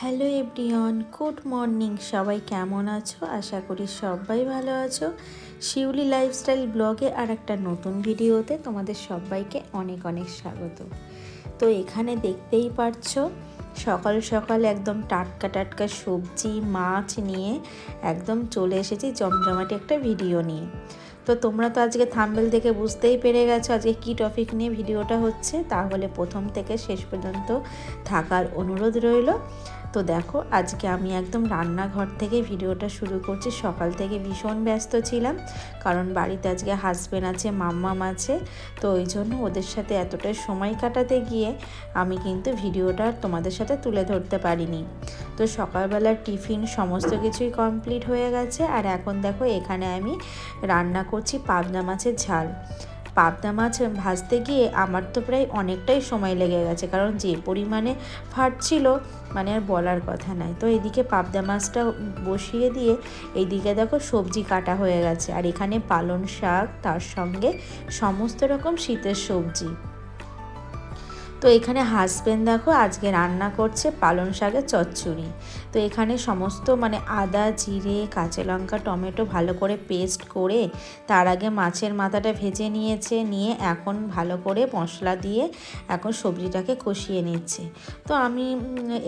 Hello everyone, good morning. সবাই কেমন আছো? আশা করি সবাই ভালো আছো। শিউলি লাইফস্টাইল ব্লগে আর একটা নতুন ভিডিওতে তোমাদের সবাইকে অনেক অনেক স্বাগত। তো এখানে দেখতেই পারছ, সকাল সকাল একদম টাটকা টাটকা সবজি, মাছ নিয়ে একদম চলে এসেছি জমজমাটি একটা ভিডিও নিয়ে। তো তোমরা তো আজকে থাম্বেল দেখে বুঝতেই পেরে গেছো আজকে কী টপিক নিয়ে ভিডিওটা হচ্ছে। তাহলে প্রথম থেকে শেষ পর্যন্ত থাকার অনুরোধ রইল। তো দেখো, আজকে আমি একদম রান্নাঘর থেকে ভিডিওটা শুরু করছি। সকাল থেকে ভীষণ ব্যস্ত ছিলাম, কারণ বাড়িতে আজকে হাজব্যান্ড আছে, মাম্মাম আছে। তো ওই জন্য ওদের সাথে এতটাই সময় কাটাতে গিয়ে আমি কিন্তু ভিডিওটা তোমাদের সাথে তুলে ধরতে পারিনি। তো সকালবেলার টিফিন সমস্ত কিছুই কমপ্লিট হয়ে গেছে। আর এখন দেখো, এখানে আমি রান্না করছি পাবনা মাছের ঝাল। পাবদা মাছ ভাজতে গিয়ে আমার তো প্রায় অনেকটাই সময় লেগে গেছে। কারণ যে পরিমাণে ফাটছিল মানে আর বলার কথা নাই। তো এদিকে পাবদা মাছটা বসিয়ে দিয়ে এইদিকে দেখো সবজি কাটা হয়ে গেছে। আর এখানে পালন শাক, তার সঙ্গে সমস্ত রকম শীতের সবজি। তো এখানে হাজব্যান্ড দেখো আজকে রান্না করছে পালন শাকের চচ্চড়ি। তো এখানে সমস্ত মানে আদা, জিরে, কাঁচা লঙ্কা, টমেটো ভালো করে পেস্ট করে তার আগে মাছের মাথাটা ভেজে নিয়েছে, নিয়ে এখন ভালো করে মশলা দিয়ে এখন সবজিটাকে কষিয়ে নিচ্ছে। তো আমি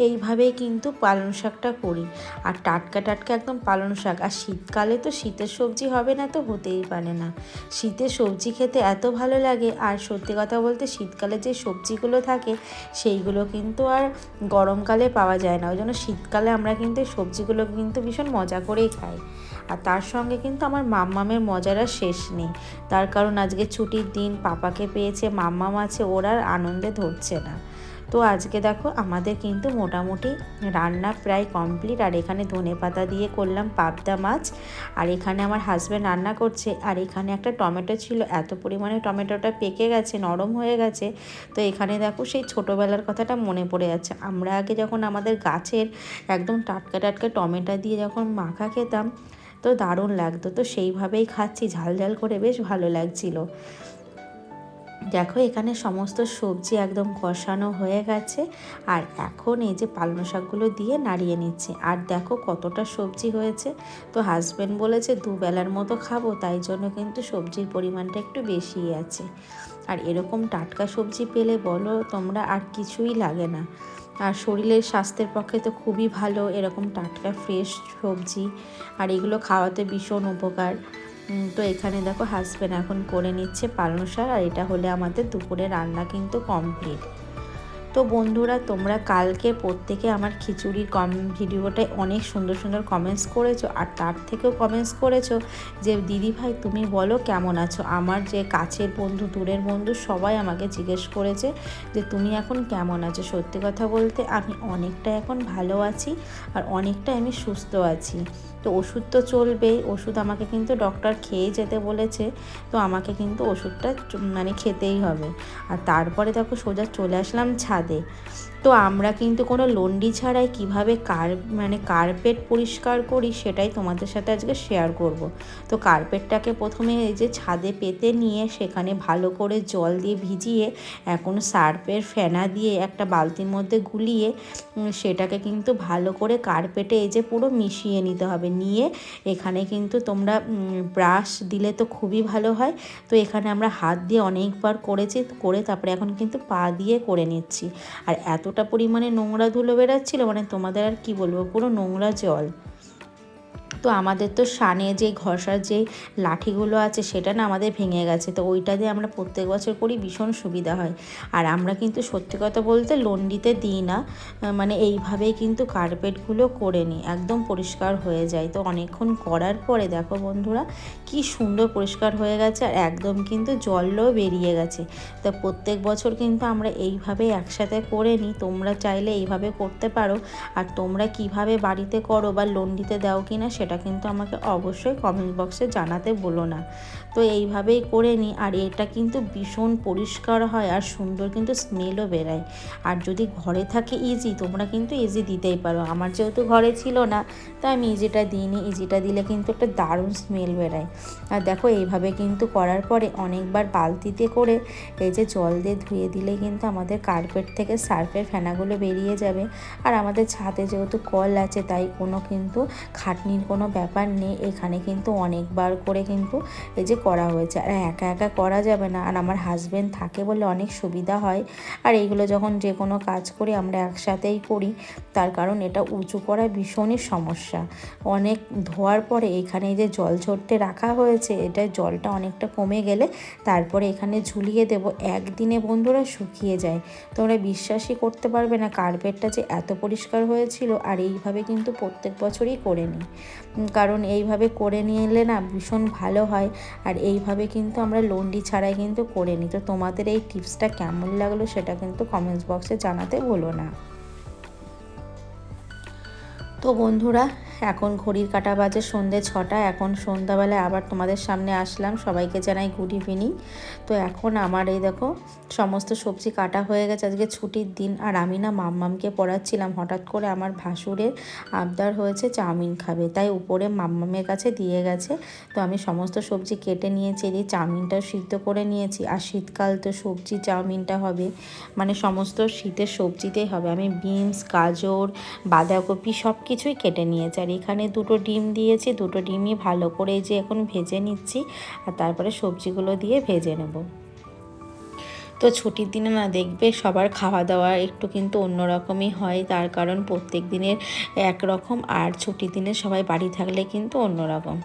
এইভাবেই কিন্তু পালন শাকটা করি। আর টাটকা টাটকা একদম পালন শাক। আর শীতকালে তো শীতের সবজি হবে না তো হতেই পারে না। শীতের সবজি খেতে এত ভালো লাগে। আর সত্যি কথা বলতে শীতকালে যে সবজিগুলো থাকে সেইগুলো কিন্তু আর গরমকালে পাওয়া যায় না। ওই জন্য শীতকালে আমরা কিন্তু এই সবজিগুলো কিন্তু ভীষণ মজা করেই খাই। আর তার সঙ্গে কিন্তু আমার মাম্মামের মজার আর শেষ নেই। তার কারণ আজকে ছুটির দিন পাপাকে পেয়েছে, মাম্মাম আছে, ওরা আনন্দে ধরছে না। তো আজকে দেখো আমাদের কিন্তু মোটামুটি রান্না প্রায় কমপ্লিট। আর এখানে ধনে পাতা দিয়ে করলাম পাবদা মাছ। আর এখানে আমার হাজব্যান্ড রান্না করছে। আর এখানে একটা টমেটো ছিল। এত পরিমাণে টমেটোটা পেকে গেছে, নরম হয়ে গেছে। তো এখানে দেখো সেই ছোটোবেলার কথাটা মনে পড়ে যাচ্ছে। আমরা আগে যখন আমাদের গাছের একদম টাটকা টাটকা টমেটো দিয়ে যখন মাখা খেতাম, তো দারুণ লাগতো। তো সেইভাবেই খাচ্ছি। ঝাল ঝাল করে বেশ ভালো লাগছিল। দেখো এখানে সমস্ত সবজি একদম কষানো হয়ে গেছে আর এখন এই যে পালং শাকগুলো দিয়ে নাড়িয়ে নিচ্ছে। আর দেখো কতটা সবজি হয়েছে। তো হাজব্যান্ড বলেছে দুবেলার মতো খাব, তাই জন্য কিন্তু সবজির পরিমাণটা একটু বেশি আছে। আর এরকম টাটকা সবজি পেলে বলো তোমরা আর কিছুই লাগে না। আর শরীরের স্বাস্থ্যের পক্ষে তো খুবই ভালো, এরকম টাটকা ফ্রেশ সবজি। আর এগুলো খাওয়াতে ভীষণ উপকার। তো এখানে দেখো হাজব্যান্ড এখন করে নিচ্ছে পালং শাক আর এটা হলে আমাদের দুপুরে রান্না কিন্তু কমপ্লিট তো বন্ধুরা, তোমরা কালকে প্রত্যেকে আমার খিচুড়ির কম ভিডিওটায় অনেক সুন্দর সুন্দর কমেন্টস করেছ আর তার থেকেও কমেন্টস করেছ যে, দিদি ভাই, তুমি বলো কেমন আছো? আমার যে কাছের বন্ধু, দূরের বন্ধু সবাই আমাকে জিজ্ঞেস করেছে যে, তুমি এখন কেমন আছো? সত্যি কথা বলতে আমি অনেকটা এখন ভালো আছি আর অনেকটা আমি সুস্থ আছি। তো ওষুধ তো চলবেই, ওষুধ আমাকে কিন্তু ডক্টর খেয়ে যেতে বলেছে, তো আমাকে কিন্তু ওষুধটা মানে খেতেই হবে। আর তারপরে দেখো সোজা চলে আসলাম ছাদে। তো আমরা কিন্তু কোনো লন্ডি ছাড়াই কীভাবে কার মানে কার্পেট পরিষ্কার করি সেটাই তোমাদের সাথে আজকে শেয়ার করব। তো কার্পেটটাকে প্রথমে এই যে ছাদে পেতে নিয়ে সেখানে ভালো করে জল দিয়ে ভিজিয়ে, এখন সার্ফের ফেনা দিয়ে একটা বালতির মধ্যে গুলিয়ে সেটাকে কিন্তু ভালো করে কার্পেটে এই যে পুরো মিশিয়ে নিতে হবে। নিয়ে এখানে কিন্তু তোমরা ব্রাশ দিলে তো খুবই ভালো হয়। তো এখানে আমরা হাত দিয়ে অনেকবার করেছি, করে তারপরে এখন কিন্তু পা দিয়ে করে নিচ্ছি। আর এতটা পরিমাণে নোংরা ধুলো বেরাচ্ছিলো মানে তোমাদের আর কি বলব, পুরো নোংরা জল। তো আমাদের তো সানে যে ঘষার যে লাঠিগুলো আছে, সেটা না আমাদের ভেঙে গেছে। তো ওইটা দিয়ে আমরা প্রত্যেক বছর করি, ভীষণ সুবিধা হয়। আর আমরা কিন্তু সত্যি কথা বলতে লন্ডিতে দিই না মানে এইভাবেই কিন্তু কার্পেটগুলো করে নিই, একদম পরিষ্কার হয়ে যায়। তো অনেকক্ষণ করার পরে দেখো বন্ধুরা, কি সুন্দর পরিষ্কার হয়ে গেছে আর একদম কিন্তু জলও বেরিয়ে গেছে। তো প্রত্যেক বছর কিন্তু আমরা এইভাবে একসাথে করে নিই, তোমরা চাইলে এইভাবে করতে পারো। আর তোমরা কীভাবে বাড়িতে করো বা লন্ডিতে দাও কিনা, সেটা সেটা কিন্তু আমাকে অবশ্যই কমেন্ট বক্সে জানাতে বলো না। তো এইভাবেই করে নিই আর এটা কিন্তু ভীষণ পরিষ্কার হয় আর সুন্দর কিন্তু স্মেলও বেরায়। আর যদি ঘরে থাকে ইজি তোমরা কিন্তু ইজি দিতেই পারো। আমার যেহেতু ঘরে ছিল না, তাই আমি ইজিটা দিইনি। ইজিটা দিলে কিন্তু একটা দারুণ স্মেল বেরায়। আর দেখো, এইভাবে কিন্তু করার পরে অনেকবার বালতিতে করে এই যে জল দিয়ে ধুয়ে দিলে কিন্তু আমাদের কার্পেট থেকে সার্ফের ফেনাগুলো বেরিয়ে যাবে। আর আমাদের ছাদে যেহেতু কল আছে, তাই কোনো কিন্তু খাটনির কোনো ব্যাপার নেই, এখানে কিন্তু অনেকবার করে কিন্তু এই যে করা হয়েছে। আর একা একা করা যাবে না। আর আমার হাজব্যান্ড থাকে বলে অনেক সুবিধা হয়। আর এইগুলো যখন যে কোনো কাজ করি, আমরা একসাথেই করি, তার কারণ এটা উঁচু করা ভীষণই সমস্যা। অনেক ধোয়ার পরে এখানে যে জল ঝরতে রাখা হয়েছে, এটা জলটা অনেকটা কমে গেলে তারপরে এখানে ঝুলিয়ে দেব। একদিনে বন্ধুরা শুকিয়ে যায়। তোমরা বিশ্বাসই করতে পারবে না কার্পেটটা যে এত পরিষ্কার হয়েছিল, আর এইভাবে কিন্তু প্রত্যেক বছরই করে নিই। কারণ এইভাবে করে নিয়ে এলে না ভীষণ ভালো হয়। আর এইভাবে কিন্তু আমরা লন্ডি ছাড়াই কিন্তু করে নিই। তো তোমাদের এই টিপসটা কেমন লাগল সেটা কিন্তু কমেন্টস বক্সে জানাতে ভুলো না। তো বন্ধুরা এখন ঘড়ির কাটা বাজে সন্ধে ছটা, এখন সন্ধ্যাবেলায় আবার তোমাদের সামনে আসলাম। সবাইকে জানাই গুড ইভিনিং তো এখন আমার এই দেখো, সমস্ত সবজি কাটা হয়ে গেছে, আজকে ছুটির দিন। আর আমি না মাম্মামকে পড়াচ্ছিলাম, হঠাৎ করে আমার ভাসুরের আবদার হয়েছে চাউমিন খাবে। তাই উপরে মাম্মামের কাছে দিয়ে গেছে। তো আমি সমস্ত সবজি কেটে নিয়েছি এই চাউমিনটাও সিদ্ধ করে নিয়েছি। আর শীতকাল তো সবজি চাউমিনটা হবে। মানে সমস্ত শীতের সবজিতেই হবে। আমি বিনস, গাজর, বাঁধাকপি সব কিছুই কেটে নিয়েছি। আর এখানে দুটো ডিম দিয়েছি, দুটো ডিমই ভালো করে যে এখন ভেজে নিচ্ছি আর তারপরে সবজিগুলো দিয়ে ভেজে নেব। তো ছুটির দিনে না দেখবে সবার খাওয়া দাওয়া একটু কিন্তু অন্যরকমই হয়। তার কারণ প্রত্যেক দিনের একরকম আর ছুটির দিনে সবাই বাড়ি থাকলে কিন্তু অন্যরকম।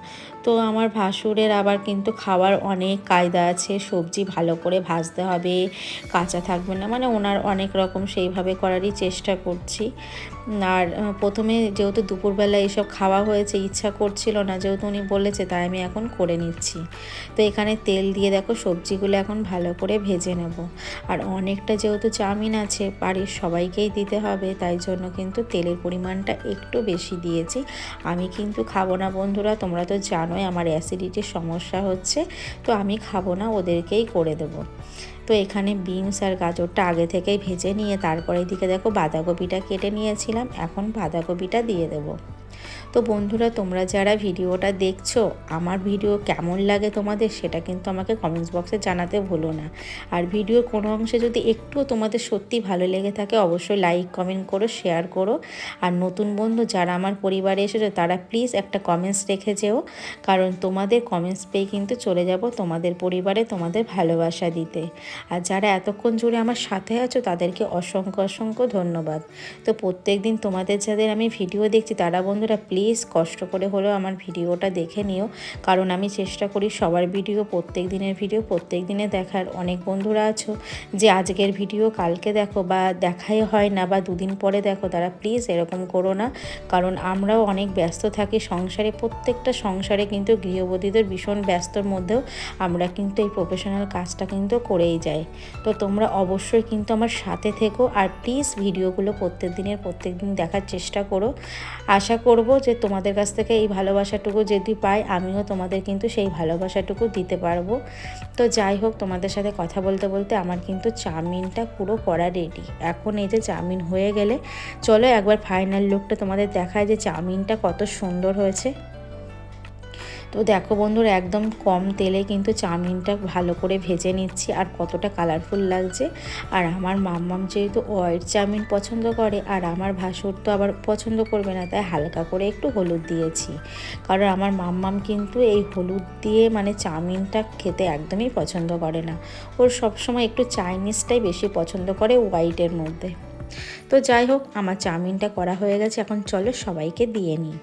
তো আমার ভাসুরের আবার কিন্তু খাওয়ার অনেক কায়দা আছে। সবজি ভালো করে ভাজতে হবে, কাঁচা থাকবে না মানে ওনার অনেক রকম সেইভাবে করারই চেষ্টা করছি। আর প্রথমে যেহেতু দুপুরবেলা এইসব খাওয়া হয়েছে, ইচ্ছা করছিল না, যেহেতু উনি বলেছে, তাই আমি এখন করে নিচ্ছি। তো এখানে তেল দিয়ে দেখো সবজিগুলো এখন ভালো করে ভেজে নেব। আর অনেকটা যেহেতু চাউমিন আছে, বাড়ির সবাইকেই দিতে হবে, তাই জন্য কিন্তু তেলের পরিমাণটা একটু বেশি দিয়েছি। আমি কিন্তু খাব না বন্ধুরা, তোমরা তো জানোই আমার অ্যাসিডিটির সমস্যা হচ্ছে, তো আমি খাব না, ওদেরকেই করে দেবো। তো এখানে বিনস আর গাজরটা আগে থেকেই ভেজে নিয়ে তারপরে দিকে দেখো বাঁধাকপিটা কেটে নিয়েছিলাম, এখন বাঁধাকপিটা দিয়ে দেবো। তো বন্ধুরা, তোমরা যারা ভিডিওটা দেখছ, আমার ভিডিও কেমন লাগে তোমাদের সেটা কিন্তু আমাকে কমেন্টস বক্সে জানাতে ভুলো না। আর ভিডিওর কোনো অংশে যদি একটুও তোমাদের সত্যি ভালো লেগে থাকে, অবশ্যই লাইক কমেন্ট করো শেয়ার করো। আর নতুন বন্ধু যারা আমার পরিবারে এসেছ, তারা প্লিজ একটা কমেন্টস রেখে যেও। কারণ তোমাদের কমেন্টস পেয়ে কিন্তু চলে যাব তোমাদের পরিবারে তোমাদের ভালোবাসা দিতে। আর যারা এতক্ষণ জুড়ে আমার সাথে আছো, তাদেরকে অসংখ্য অসংখ্য ধন্যবাদ। তো প্রত্যেক দিন তোমাদের যাদের আমি ভিডিও দেখছি, তারা বন্ধুরা প্লিজ কষ্ট করে হলেও আমার ভিডিওটা দেখে নিও। কারণ আমি চেষ্টা করি সবার ভিডিও, প্রত্যেক দিনের ভিডিও, প্রত্যেক দিনে দেখার। অনেক বন্ধুরা আছো যে আজকের ভিডিও কালকে দেখো বা দেখাই হয় না বা দুদিন পরে দেখো, তারা প্লিজ এরকম করো না। কারণ আমরাও অনেক ব্যস্ত থাকি সংসারে, প্রত্যেকটা সংসারে কিন্তু গৃহবধূদের ভীষণ ব্যস্তর মধ্যেও আমরা কিন্তু এই প্রফেশনাল কাজটা কিন্তু করেই যাই। তো তোমরা অবশ্যই কিন্তু আমার সাথে থেকো আর প্লিজ ভিডিওগুলো প্রত্যেক দিনের, প্রত্যেক দিন দেখার চেষ্টা করো। আশা করব যে তোমাদের কাছ থেকে এই ভালোবাসাটুকু যদি পাই, আমিও তোমাদের কিন্তু সেই ভালোবাসাটুকু দিতে পারব। তো যাই হোক, তোমাদের সাথে কথা বলতে বলতে আমার কিন্তু চাউমিনটা পুরো করা রেডি এখন এই যে চাউমিন হয়ে গেলে, চলো একবার ফাইনাল লুকটা তোমাদের দেখায় যে চাউমিনটা কত সুন্দর হয়েছে। তো দেখো বন্ধুরা, একদম কম তেলে কিন্তু চাউমিনটা ভালো করে ভেজে নিচ্ছি আর কতটা কালারফুল লাগছে। আর আমার মাম্মাম যেহেতু অয়েল চাউমিন পছন্দ করে, আর আমার ভাসুর তো আবার পছন্দ করবে না, তাই হালকা করে একটু হলুদ দিয়েছি। কারণ আমার মাম্মাম কিন্তু এই হলুদ দিয়ে মানে চাউমিনটা খেতে একদমই পছন্দ করে না। ওর সবসময় একটু চাইনিজটাই বেশি পছন্দ করে হোয়াইটের মধ্যে। তো যাই হোক, আমার চাউমিনটা করা হয়ে গেছে, এখন চলো সবাইকে দিয়ে নিই।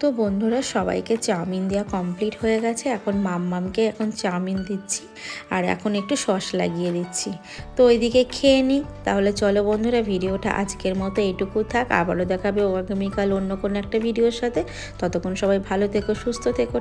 তো বন্ধুরা সবাইকে চাউমিন দেওয়া কমপ্লিট হয়ে গেছে। এখন মামমামকে এখন চাউমিন দিচ্ছি আর এখন একটু সস লাগিয়ে দিচ্ছি। তো ওইদিকে খেয়ে নিই। তাহলে চলো বন্ধুরা, ভিডিওটা আজকের মতো এটুকু থাক। আবারও দেখাবে আগামীকাল অন্য কোনো একটা ভিডিওর সাথে। ততক্ষণ সবাই ভালো থেকো, সুস্থ থেকো